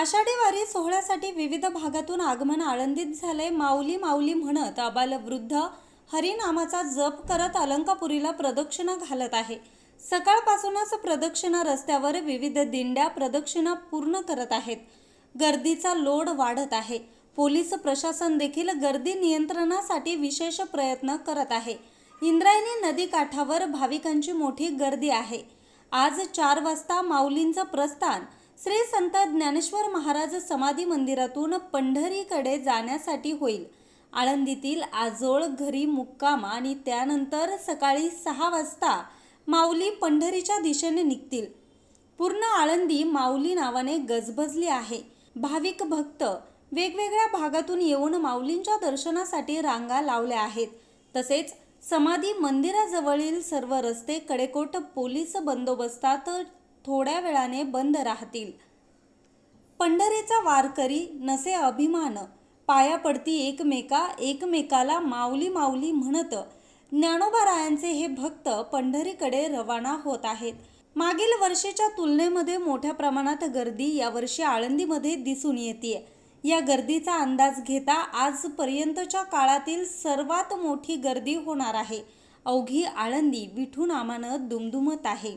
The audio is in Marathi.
वारी सोहळ्यासाठी विविध भागातून आगमन आळंदीत झाले माऊली माऊली म्हणत आबाल वृद्ध हरिनामाचा जप करत अलंकापुरीला प्रदक्षिणा घालत आहे. सकाळपासूनच प्रदक्षिणा रस्त्यावर विविध दिंड्या प्रदक्षिणा पूर्ण करत आहेत. गर्दीचा लोड वाढत आहे. पोलीस प्रशासन देखील गर्दी नियंत्रणासाठी विशेष प्रयत्न करत आहे. इंद्रायणी नदी काठावर भाविकांची मोठी गर्दी आहे. आज चार वाजता माऊलींचं प्रस्थान श्री संत ज्ञानेश्वर महाराज समाधी मंदिरातून पंढरीकडे जाण्यासाठी होईल. आळंदीतील आजोळ घरी मुक्काम आणि त्यानंतर सकाळी सहा वाजता माऊली पंढरीच्या दिशेने निघतील. पूर्ण आळंदी माऊली नावाने गजबजली आहे. भाविक भक्त वेगवेगळ्या भागातून येऊन माऊलींच्या दर्शनासाठी रांगा लावल्या आहेत. तसेच समाधी मंदिराजवळील सर्व रस्ते कडेकोट पोलीस बंदोबस्तात थोड्या वेळाने बंद राहतील. पंढरीचा वारकरी नसे अभिमान पाया पडती एकमेका एकमेकाला माऊली माऊली म्हणत ज्ञानोबारायांचे हे भक्त पंढरीकडे रवाना होत आहेत. मागील वर्षीच्या तुलनेमध्ये मोठ्या प्रमाणात गर्दी यावर्षी आळंदीमध्ये दिसून येते या गर्दीचा अंदाज घेता आजपर्यंतच्या काळातील सर्वात मोठी गर्दी होणार आहे. अवघी आळंदी विठू नामानं दुमदुमत आहे.